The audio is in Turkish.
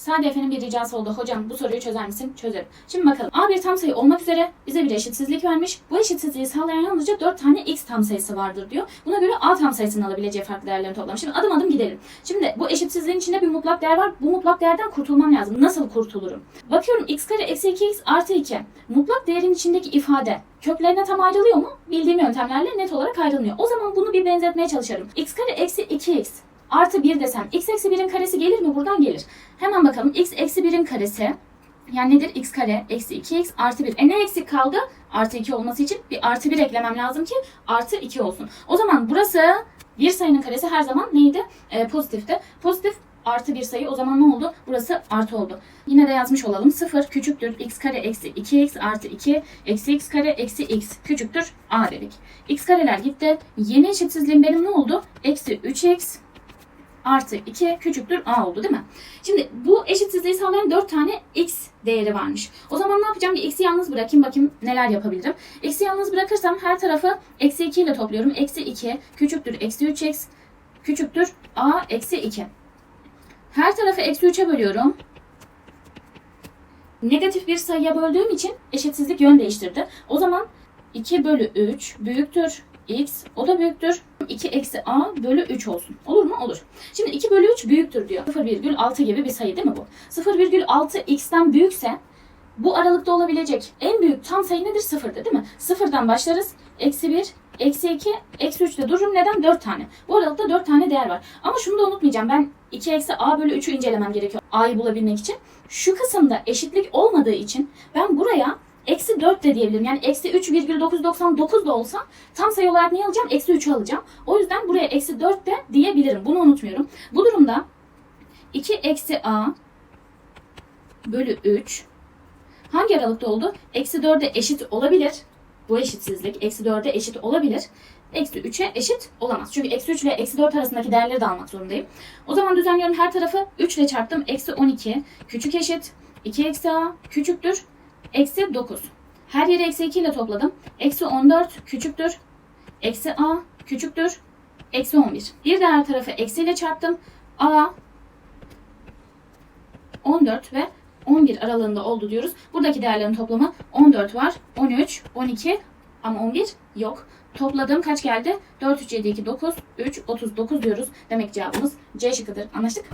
Sade Efe'nin bir ricası oldu. Hocam bu soruyu çözer misin? Çözerim. Şimdi bakalım. A bir tam sayı olmak üzere bize bir eşitsizlik vermiş. Bu eşitsizliği sağlayan yalnızca 4 tane x tam sayısı vardır diyor. Buna göre A tam sayısının alabileceği farklı değerlerini toplam. Şimdi adım adım gidelim. Şimdi bu eşitsizliğin içinde bir mutlak değer var. Bu mutlak değerden kurtulmam lazım. Nasıl kurtulurum? Bakıyorum x kare eksi 2x artı 2. Mutlak değerin içindeki ifade köklerine tam ayrılıyor mu? Bildiğim yöntemlerle net olarak ayrılmıyor. O zaman bunu bir benzetmeye çalışıyorum. x kare eksi 2x artı 1 desem x eksi 1'in karesi gelir mi? Buradan gelir. Hemen bakalım x eksi 1'in karesi yani nedir? x kare eksi 2x artı 1. E ne eksik kaldı? Artı 2 olması için bir artı 1 eklemem lazım ki artı 2 olsun. O zaman burası bir sayının karesi her zaman neydi? Ee, pozitifti. Pozitif artı bir sayı o zaman ne oldu? Burası artı oldu. Yine de yazmış olalım. 0 küçüktür x kare eksi 2x artı 2 eksi x kare eksi x küçüktür a dedik. x kareler gitti. Yeni eşitsizliğim benim ne oldu? Eksi 3x artı 2 küçüktür a oldu değil mi? Şimdi bu eşitsizliği sağlayan 4 tane x değeri varmış. O zaman ne yapacağım? Bir x'i yalnız bırakayım bakayım neler yapabilirim. x'i yalnız bırakırsam her tarafı eksi 2 ile topluyorum. Eksi 2 küçüktür eksi 3x küçüktür a eksi 2. Her tarafı eksi 3'e bölüyorum. Negatif bir sayıya böldüğüm için eşitsizlik yön değiştirdi. O zaman 2 bölü 3 büyüktür x o da büyüktür 2 eksi a bölü 3 olsun. Olur mu? Olur. Şimdi 2 bölü 3 büyüktür diyor. 0,6 gibi bir sayı değil mi bu? 0,6 x'ten büyükse bu aralıkta olabilecek en büyük tam sayı nedir? Sıfırdır değil mi? Sıfırdan başlarız. Eksi 1, eksi 2, eksi 3'te dururum. Neden? 4 tane. Bu aralıkta 4 tane değer var. Ama şunu da unutmayacağım. Ben 2 eksi a bölü 3'ü incelemem gerekiyor. a'yı bulabilmek için. Şu kısımda eşitlik olmadığı için ben buraya eksi 4 de diyebilirim. Yani eksi 3,999 da olsa tam sayı olarak ne alacağım? Eksi 3'ü alacağım. O yüzden buraya eksi 4 de diyebilirim. Bunu unutmuyorum. Bu durumda 2 eksi a bölü 3 hangi aralıkta oldu? Eksi 4'e eşit olabilir. Bu eşitsizlik eksi 4'e eşit olabilir. Eksi 3'e eşit olamaz. Çünkü eksi 3 ile eksi 4 arasındaki değerleri de almak zorundayım. O zaman düzenliyorum her tarafı 3 ile çarptım. Eksi 12 küçük eşit 2 eksi a küçüktür. Eksi 9. Her yeri eksi 2 ile topladım. Eksi 14 küçüktür. Eksi a küçüktür. Eksi 11. Bir de her tarafı eksi ile çarptım. a 14 ve 11 aralığında oldu diyoruz. Buradaki değerlerin toplamı 14 var. 13, 12 ama 11 yok. Topladım kaç geldi? 4, 3, 7, 2, 9, 3, 39 diyoruz. Demek cevabımız C şıkkıdır. Anlaştık?